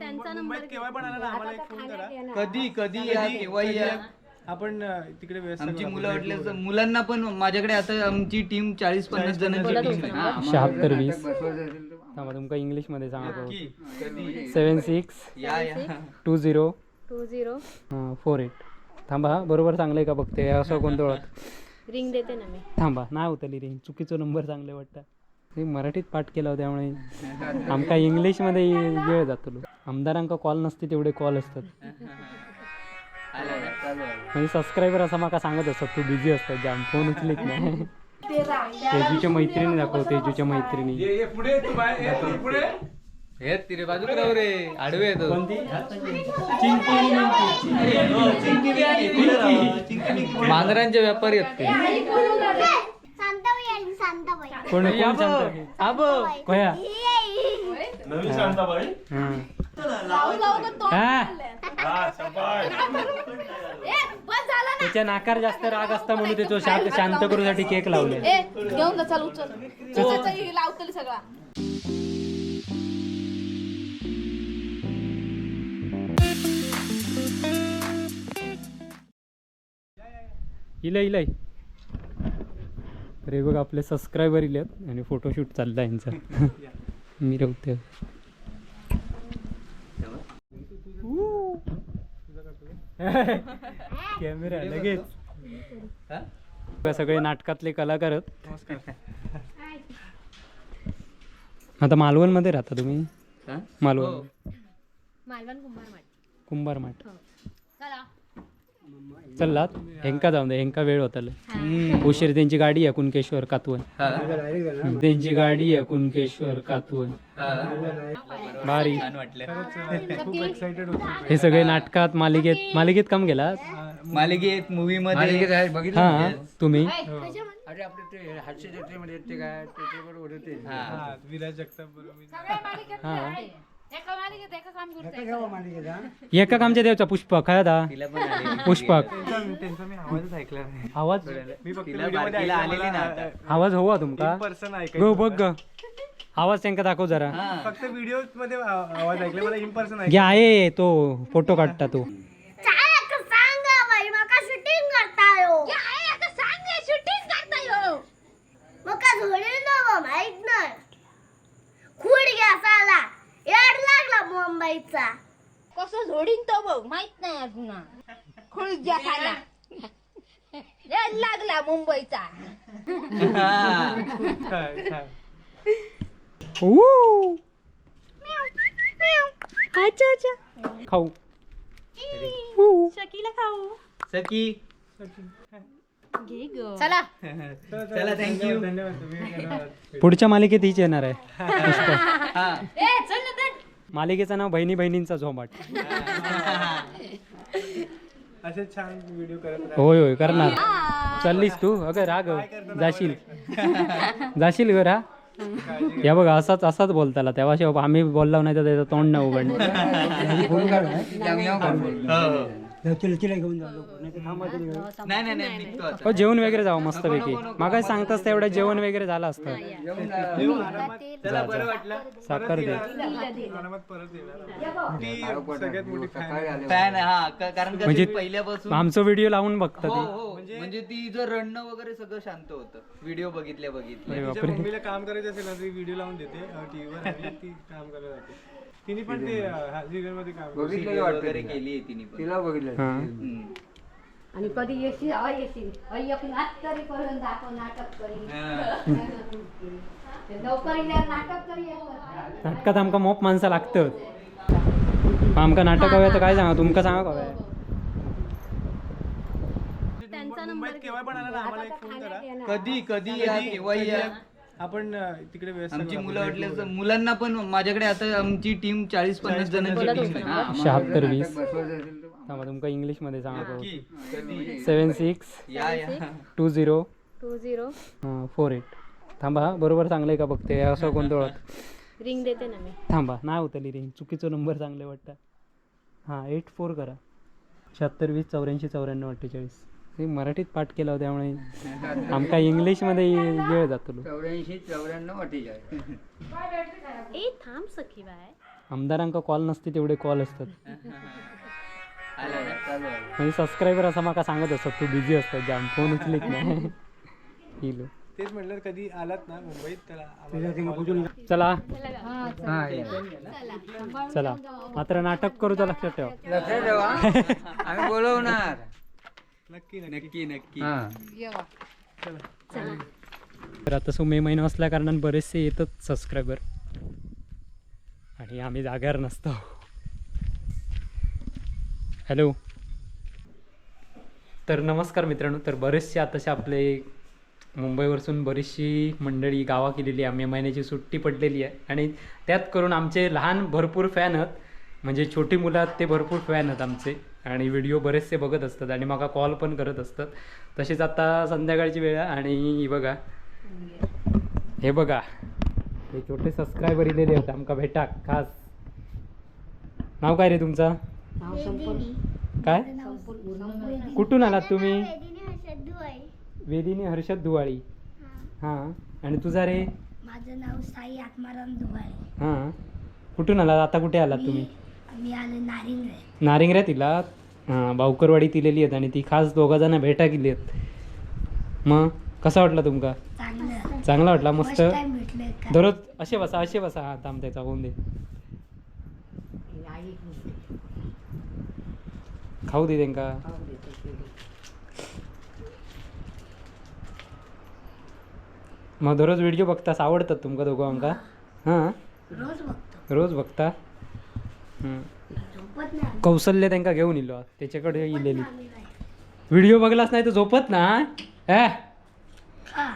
त्यांचा नंबर केव्हा पण आला ना आम्हाला एक फोन करा. कधी कधी या या आपण अं, तिकडे आमची करू. मुलं वाटल्यास मुलांना पण माझ्याकडे आता आमची टीम चाळीस पन्नास जणांची टीम आहे. हा, शहात्तर वीस. थांबा तुमका इंग्लिशमध्ये नक्की. कधी? सेवन सिक्स या या. Two zero two zero four eight थांबा हा बरोबर चांगलं आहे का बघते? असं कोणतं ओळख रिंग देते ना मी. थांबा नाही होतली रिंग चुकीचं नंबर चांगले वाटतं. हे मराठीत पाठ केला त्यामुळे. आमका इंग्लिशमध्ये वेळ जातो आमदारांका कॉल नसते तेवढे कॉल असतात. म्हणजे सबस्क्रायबर असं माका सांगत असतात तू बिझी असतात जाम फोन उचलीत नाही. तेजूच्या मैत्रिणी दाखव तेजूच्या मैत्रिणी. हे तिरे बाजू राहू रे आडवे येतो. मांजरांचे व्यापारी आहेत ते. कोण कोण सांगतं आबो. कोया? शांताबाई. त्याच्या नाकार जास्त राग असता म्हणून ते तो शांत शांत करूसाठी केक लावले. ए घेऊन जा चल उचल. लावतली सगळा. इलय इलय. अरे बघ आपले सबस्क्रायबर इलेत आणि फोटोशूट चालला यांचा. मी रवते कॅमेरा लगेच. सगळे नाटकातले कलाकार आता मालवणमध्ये राहता तुम्ही? हा? मालवण. मालवण कुंभार माठ कुंभार माठ चला चललात हेंका जाऊन दे हेंका वेळ होता उशीर त्यांची गाडी आहे कुणकेश्वर कातवण हा. त्यांची गाडी आहे कुणकेश्वर कातवण हा. भारी. छान वाटलं. खूप एक्साइटेड होतो. हे सगळे नाटकात मालिकेत मालिकेत काम केला मालिकेत मूवी मध्ये हा तुम्ही? हा, विराज जगताप बरोबर. हा. एका मालिकेत एका काम करते एका कामच्या देवचा पुष्पक काय आता तिला पण आलेली. पुष्पक त्यांचा त्यांचा मी आवाजच ऐकला नाही आवाज मी फक्त तिला व्हिडिओमध्ये बारकीला आलेली ना आता. आवाज हवा तुमका? ऐकायचं बघ ग. आवाज त्यांका दाखव जरा. हा. फक्त व्हिडिओमध्ये आ- आवाज ऐकला मला इन पर्सन घे आहे तो फोटो काढता तो चालक सांगा बाई माका शूटिंग करतायो सांग शूटिंग करता मका झोडे ना माहीत नाही खूड घ्या साला याड मुंबईचा कसं झोडीन तो बघ माहीत नाही अजून. खुळ घ्या खाला रेड लागला मुंबईचा. हा. ऊ. अच्छा अच्छा खाऊ. शकीला खाऊ घे ग. चला. चला थँक्यू. पुढच्या मालिकेत हीच येणार आहे. हा ए चल. मालिकेचं नाव बहिणी बहिणींचा झोमाट. असे छान व्हिडिओ करत होय होय करणार. चाललीस तू? अगं राग. जाशील. जाशील ग रा या बघा असाच असाच बोलताला. तेव्हा शिवाय आम्ही बोललो नाही तर त्याचं तोंड नाही हो, हो. नाही नाही नाही निघतो आता. हो जेवण वगैरे जावं मस्तपैकी मागास सांगतास तेवढं जेवण वगैरे झालं असतं. चला बरं वाटलं. साखर दे. ती सगळ्यात मोठी. फॅन हा क- कारण का म्हणजे ती पहिल्यापासून आमचं व्हिडिओ लावून बघता हो ती. हो. म्हणजे तिचं रडणं वगैरे सगळं शांत होतं. व्हिडिओ बघितल्या बघितल्या. अरे तिच्या बापरे. मम्मीला काम करायचं असेल ना ती व्हिडिओ लावून देते. टीव्हीवर ती काम करायला जाते. तिने पण ते सिरियलमध्ये काम. Serial वगैरे केली आहे तिने पण. हा. हम्म. आणि कधी येशील अ येशील अ एक नाट तरी करून दाखव नाटक करी. हा. लवकर येणार नाटक करी एक. नाटकात आमका मोप माणसं लागतं. आमका नाटक हवं तर काय सांगा? तुमका सांगा हवं त्यांचा मुंबईत केव्हा पण आला ना आम्हाला एक फोन करा? कधी कधी या केव्हाही या आपण तिकडे व्यस्त आमची. मुलं वाटल्यास मुलांना पण माझ्याकडे आता आमची टीम चाळीस पन्नास जणांची टीम आहे. हा, शहात्तर वीस. थांबा तुमका इंग्लिशमध्ये सांगतो नक्की. कधी सेवन सिक्स. या या. Two zero. Two zero. Four eight. थांबा हा बरोबर चांगलं आहे का बघते? असं कोणतं ओळख रिंग देते ना मी. थांबा नाही होतली रिंग. चुकीचं नंबर चांगले वाटतं. हां एट फोर करा. शहात्तर वीस चौऱ्याऐंशी चौऱ्याण्णव अठ्ठेचाळीस. हे मराठीत पाठ केला त्यामुळे आमका इंग्लिशमध्ये वेळ जातो. आमदारांका कॉल नसते तेवढे कॉल असतात. म्हणजे सबस्क्रायबर असं माका सांगत असतात तू बिझी असतात जाम फोन उचलीत नाही? इलो. तेच म्हटलं कधी आलात ना मुंबईत करा. चला. हा. चला. मात्र नाटक करूचा लक्षात ठेवा. लक्षात ठेवा. आम्ही बोलवणार. नक्की नक्की. नक्की नक्की. हा. तर आता सो मे महिना असल्या कारणाने बरेचसे येतात सबस्क्रायबर आणि आम्ही जाग्यावर नसतो. हॅलो तर नमस्कार मित्रांनो तर बरेचसे आताचे आपले मुंबईवरसून बरीचशी मंडळी गावा केलेली आहे. मे महिन्याची सुट्टी पडलेली आहे. आणि त्यात करून आमचे लहान भरपूर फॅन आहेत. म्हणजे छोटी मुलं आहेत ते भरपूर फॅन आहेत आमचे. आणि व्हिडिओ बरेचसे बघत असतात आणि मला कॉल पण करत असतात. तसेच आता संध्याकाळची वेळ आहे आणि ही बघा. हे बघा. हे छोटे सबस्क्रायबर इलेले होते आमका भेटा खास. नाव काय रे तुमचं? काय? कुठून आलात तुम्ही? वेदीने हर्षद दुवाळी हां. आणि तुझा रे? माझं नाव साई आत्माराम धुवाळे हां. कुठून आलात? आता कुठे आलात तुम्ही? मी आले नारिंग नारिंगऱ्या तिला हां बावकरवाडी तिलेली आहेत आणि ती खास दोघा जण भेटा केली आहेत. मग कसा वाटला तुमका? चांगलं. चांगला वाटला मस्त? टाइम भेटले का? दररोज असे बसा असे बसा हा थांब त्याचा होऊन दे. खाऊ दे त्यांका. मग दररोज व्हिडिओ बघतास आवडतात तुमका दोघांका हां? रोज बघतो. रोज बघता? कौशल्य त्यांका घेऊन इलो. त्याच्याकडे इलेली. व्हिडिओ बघलास नाही तर झोपत ना ॲ हा.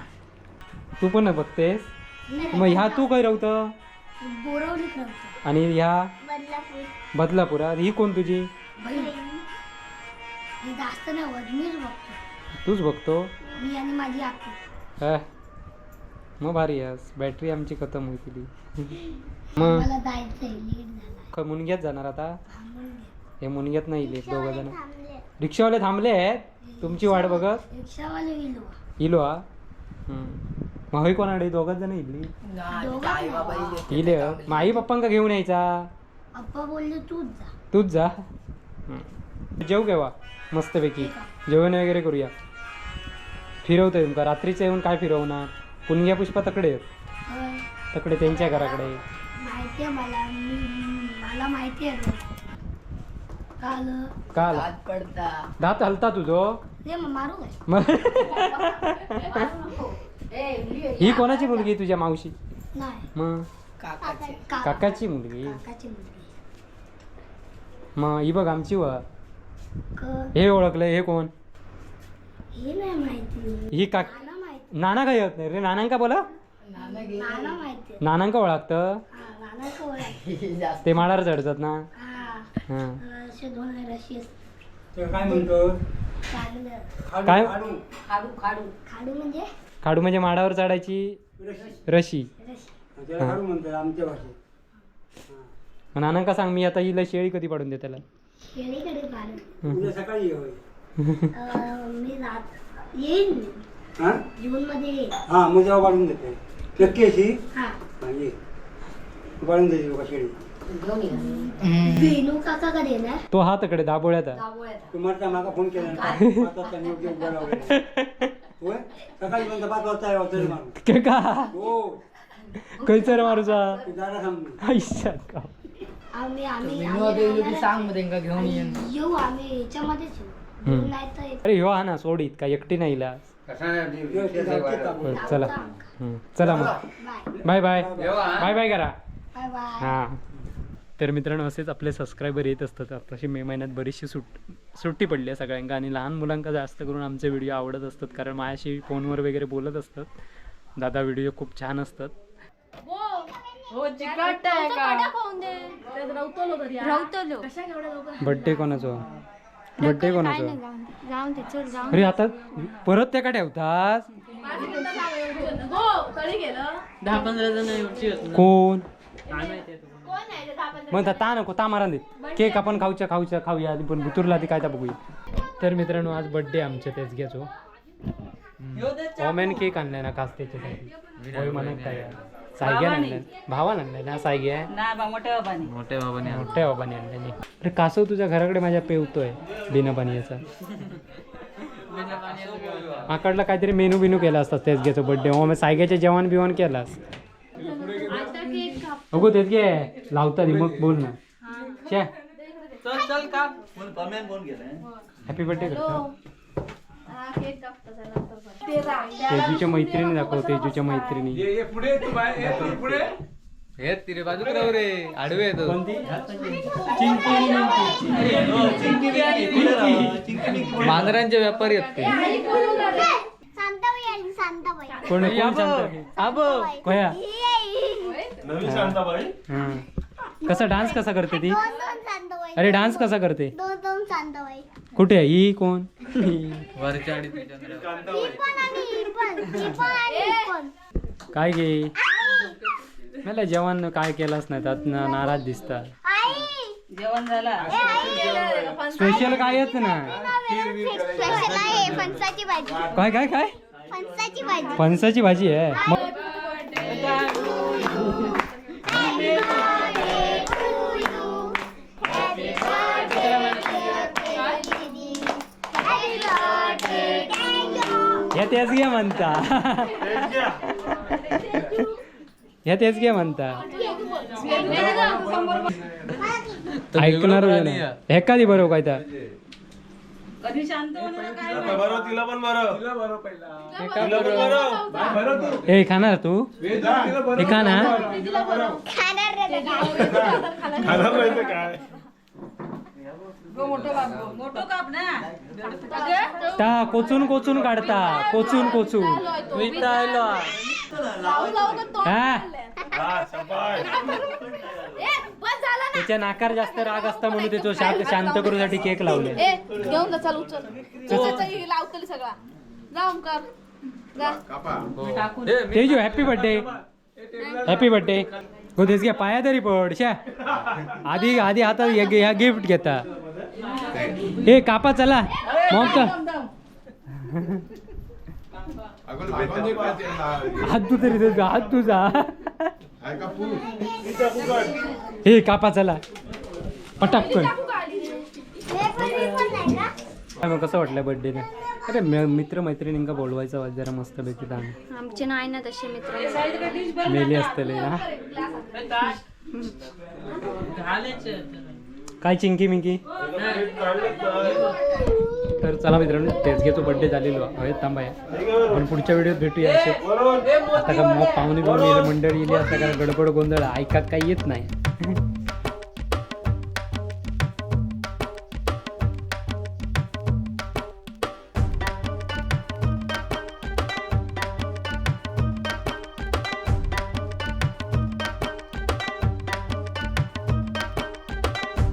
तू पण बघतेस? मग ह्या तू काय राहत आणि ह्या? बदलापूर. बदलापुरात ही? कोण तुझी? तूच बघतो? मग भारी आहेस बॅटरी आमची खतम होती मग? ख- मुनग्यात जाणार आता. हे मुनग्यात नाही इले दोघं जण. रिक्षावाले थांबले आहेत. तुमची वाट बघत. रिक्षावाले गेलो इलो हा? हं. होय कोणाकडे दोघच जण इली इले हो. मग आई पप्पांका घेऊन यायचा. बोलले तूच जा. तूच जा? हं. जेव केव्हा? मस्तपैकी. जेवण वगैरे करूया. फिरवतोय तुमका रात्रीचं येऊन काय फिरवणार? पुणग्या पुष्पा तकडे आहेत. होय. तकडे त्यांच्या घराकडे. माहितीये मला मी मला माहिती आहे रोज. काल का आला दात हलता तुझो मग मारू काय? मग? ही कोणाची मुलगी आहे तुझ्या मावशी? नाही. मग? काका- काकाची मुलगी? काकाची मुलगी. मग ही बघ आमची व. क- हे ओळखलं हे कोण? हे नाही माहिती. ही काक नाना माहिती. नाना काय येत नाही रे नानांका बोला. नाना माहिती. नानांका ओळखतं? ते माळावर चढतात ना? हा. हां. असे दोन रशी काय म्हणतो? चांगलं काय? खाडू. म्हणजे? खाडू म्हणजे माडावर चढायची रशी. रशी. त्याला काढू म्हणतात आमच्या भाषेत. मग नानांका सांग मी आता हिला शेळी कधी पाडून दे त्याला? शेळीकडे काढू उद्या सकाळी ये होय. अं, मी रात येईन. मी हा? जून मध्ये येईन. हा मग जेव्हा देते. नक्की अशी? हा ये. बघा शेळी वेणू तो हा तकडे दाबोळ्यात तुम्हाला मागा फोन केला पाच वाजता होय? सकाळी पाच वाजता आहे तरी के का? हो. कैसर मारूचा. तू दारा का? आम्ही आम्ही आम्ही सांग मग त्यांना घेऊन ये राहणार- येऊ आम्ही याच्यामध्येच येऊ. येऊ नाही तर एक- अरे ह्यो हा ना सोडीत का एकटी नाही इला चला. चला मग. Bye bye. Bye bye bye करा. बाय बाय हां. तर मित्रांनो असेच आपले सबस्क्रायबर येत असतात. तशी मे महिन्यात बरीचशी सुट सुट्टी पडली आहे सगळ्यांका आणि लहान मुलांका जास्त करून आमचे व्हिडिओ आवडत असतात. कारण माझ्याशी फोनवर वगैरे बोलत असतात. दादा व्हिडिओ खूप छान असतात. बड्डे कोणाचा? बड्डे कोणाचा? जाऊन ते चल जाऊन अरे आता परत त्या का ठेवतात दहा पंधरा जण कोण? मग ता नको ता मारा दे. केक आपण खाऊच्या खाऊच्या खाऊया. आधी पण बुतुरला ती काय ता बघूया. तर मित्रांनो आज बड्डे आमच्या तेच घ्यायचो. ओमेन केक आणलाय ना खास त्याच्यासाठी. म्हणत काय? सायग्या आणलं भावान. आणलं ना सायग्या मोठ्या बाबाने. मोठ्या बाबाने आणलेली अरे कासव तुझ्या घराकडे माझ्या पेवतोय बिना पाण्याचा. आकडला काहीतरी मेनू बिनू केला असता तेच घ्यायचो बर्थडे मग मी सायग्याचे जेवण बिवण केलास अगो तेच घे लावता मग बोल ना. शे चल चल का? फोन गेलाय. हॅपी बर्थडे करतो तेजूच्या मैत्रिणी दाखव तेजूच्या मैत्रिणी. ये ये पुढे तू बाहेर ये, तू पुढे. हे तिरे बाजू राव रे. आडवे येतो कोणती? मांजरांचे व्यापारी आहेत ते. कोण कोण सांगतो? आबो कोया? नवीन शांताबाई. कसा डान्स कसा करते ती? दोन दोन शांताबाई अरे डान्स कसा करते? दोन दोन शांताबाई कुठे आहे? ही कोण? वरच्या आणि त्याच्या ही पण आणि ही पण. ही पण आणि ही पण. काय गे? मला जेवण काय केलंच नाही त्यात ना- नाराज दिसतात. आई! जेवण झाला. स्पेशल ना आहे? फणसाची भाजी. काय काय काय? फणसाची भाजी. फणसाची भाजी आहे? मग या तेच घे म्हणता. या तेच घे म्हणता. ऐकणार हे कधी बरोबर काय तर कधी शांत होणार काय बरं तिला पण बरं. तिला बरं पहिला. तिला पण बरं बाय, बरं तू. हे खाणार तू? हे खा ना. खाणार काय? मोठं काप ना ता कोचून कोचून काढता. कोचून कोचून. त्याच्या नाकार जास्त राग असता म्हणून त्याचं शांत शांत करूसाठी केक लावले. घेऊन जा चल उचल. लावतली सगळा. जा ओमकार जा. Teju happy birthday happy birthday तेच घ्या पाया तरी पड शा आधी आधी हातात ह्या गिफ्ट घेता. हे कापा चला. मग का? हात तू तरी हात तुझा हे कापा चला. पटापकन पण पण नाही का काय मग कसं वाटलं बर्थडे अरे म- मित्र मैत्रिणींका बोलवायचं वाज जरा मस्त पैकी दाम आमचे नाही ना तसे मित्र. मेले असतले ना. काय चिंकी मिंकी? तर चला मित्रांनो तेजगेचं बर्थडे झालेलो. आहे थांबाया पण पुढच्या व्हिडिओत भेटूया असे आता का मग पाहुणे पाहुणे मंडळी येली आता का गडबड गोंधळ ऐका काही येत नाही.